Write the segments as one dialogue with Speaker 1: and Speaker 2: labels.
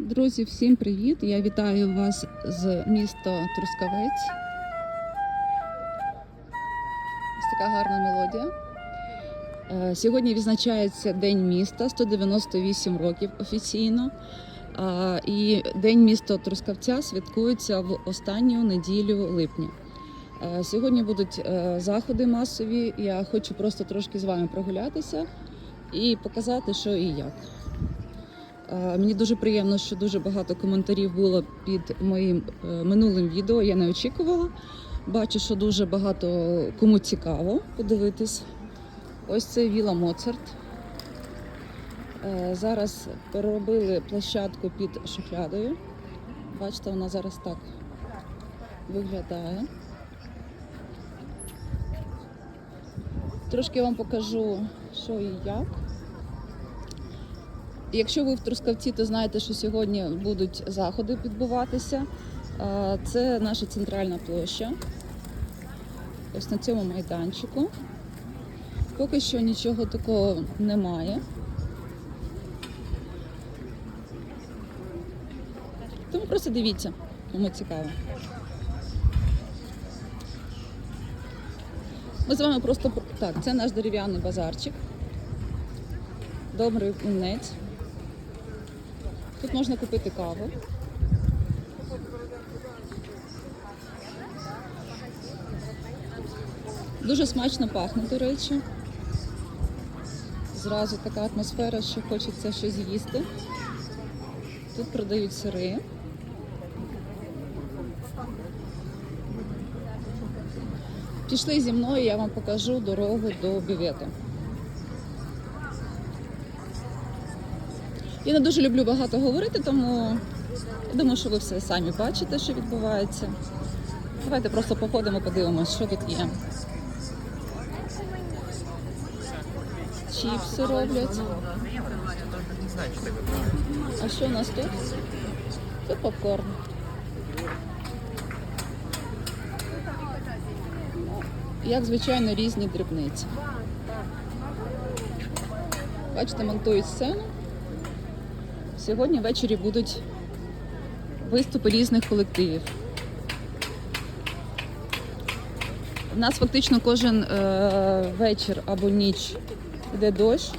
Speaker 1: Друзі, всім привіт! Я вітаю вас з міста Трускавець. Ось така гарна мелодія. Е, Сьогодні відзначається День міста, 198 років офіційно. І День міста Трускавця святкується в останню неділю липня. Е, Сьогодні будуть е, заходи масові. Я хочу просто трошки з вами прогулятися і показати, що і як. Е, Мені дуже приємно, що дуже багато коментарів було під моїм е, минулим відео. Я не очікувала. Бачу, що дуже багато кому цікаво подивитись. Ось це Віла Моцарт. Е, Зараз переробили площадку під шухлядою. Бачите, вона зараз так виглядає. Трошки вам покажу, що і як. Якщо ви в Трускавці, то знаєте, що сьогодні будуть заходи відбуватися. Це наша центральна площа. Ось на цьому майданчику. Поки що нічого такого немає. Тому просто дивіться, кому цікаво. Ми з вами просто так, це наш дерев'яний базарчик. Добрий унець. Тут можна купити каву. Дуже смачно пахне, до речі. Зразу така атмосфера, що хочеться щось їсти. Тут продають сири. Пішли зі мною, я вам покажу дорогу до бювету. Я не дуже люблю багато говорити, тому я думаю, що ви все самі бачите, що відбувається. Давайте просто походимо, подивимось, що тут є. Чіпси роблять. А що у нас тут? Тут попкорн. Як звичайно, різні дрібниці. Бачите, монтують сцену. Сьогодні ввечері будуть виступи різних колективів. У нас фактично кожен е, вечір або ніч йде дощ,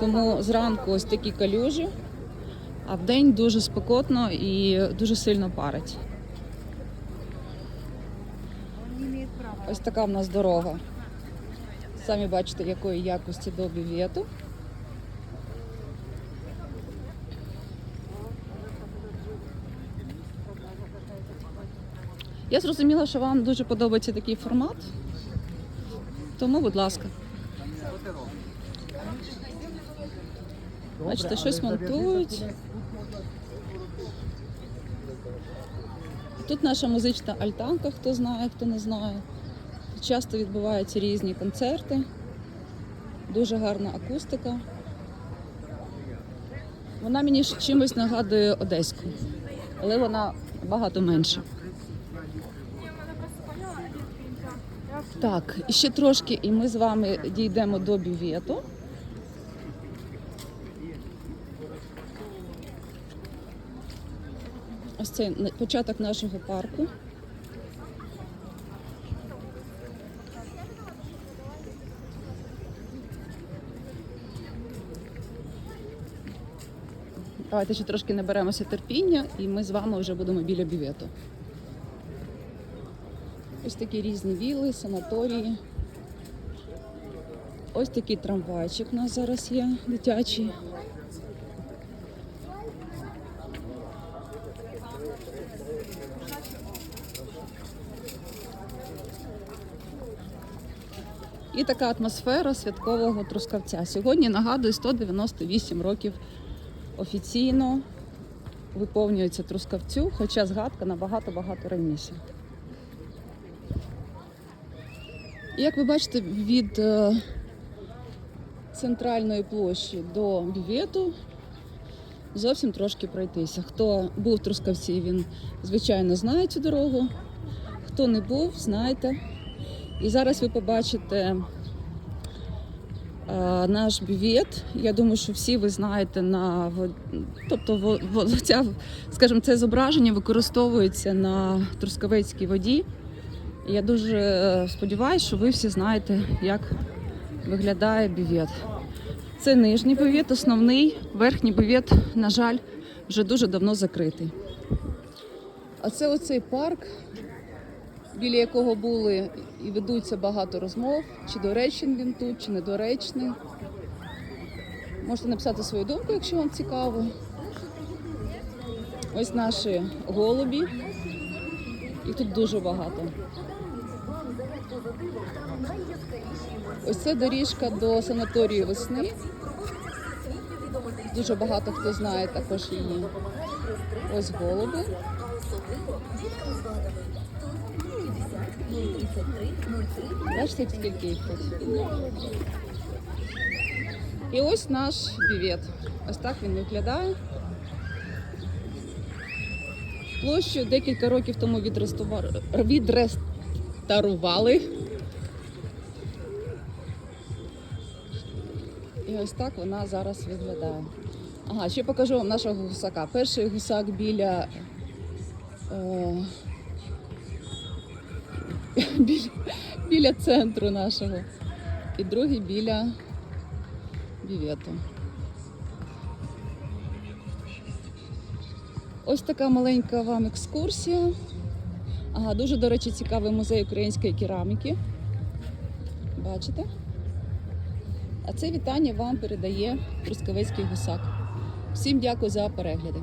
Speaker 1: тому зранку ось такі калюжі, а вдень дуже спекотно і дуже сильно парить. Ось така в нас дорога. Самі бачите, якої якості до бювету. Я зрозуміла, що вам дуже подобається такий формат. Тому, будь ласка. Бачите, щось монтують. Тут наша музична альтанка, хто знає, хто не знає. Часто відбуваються різні концерти. Дуже гарна акустика. Вона мені чимось нагадує Одеську, але вона багато менша. Так, ще трошки, і ми з вами дійдемо до бювету. Ось це початок нашого парку. Давайте ще трошки наберемося терпіння, і ми з вами вже будемо біля бювету. Ось такі різні віли, санаторії. Ось такий трамвайчик у нас зараз є дитячий. І така атмосфера святкового трускавця. Сьогодні нагадую 198 років офіційно виповнюється трускавцю, хоча згадка набагато-багато раніше. Як ви бачите, від е, центральної площі до бювету зовсім трошки пройтися. Хто був в Трускавці, він звичайно знає цю дорогу. Хто не був, знайте. І зараз ви побачите Е, Наш бювет, я думаю, що всі ви знаєте на тобто ця, скажімо, це зображення використовується на трускавецькій воді. І Я дуже е, сподіваюся, що ви всі знаєте, як виглядає бювет. Це нижній бювет, основний, верхній бювет, на жаль, вже дуже давно закритий. А це оцей парк, біля якого були і ведуться багато розмов, чи доречний він тут, чи недоречний. Можете написати свою думку, якщо вам цікаво. Ось наші голубі. Їх тут дуже багато. Ось це доріжка до санаторію весни. Дуже багато хто знає також її. Ось голуби. Бачите, скільки їх тут. І ось наш бівет. Ось так він виглядає. Площу декілька років тому відреставру- відреставрували. І ось так вона зараз виглядає. Ага, ще покажу вам нашого гусака. Перший гусак біля. Е, біля, біля центру нашого. І другий біля бівету. Ось така маленька вам екскурсія. Ага, дуже, до речі, цікавий музей української кераміки. Бачите? А це вітання вам передає Трускавецький гусак. Всім дякую за перегляди.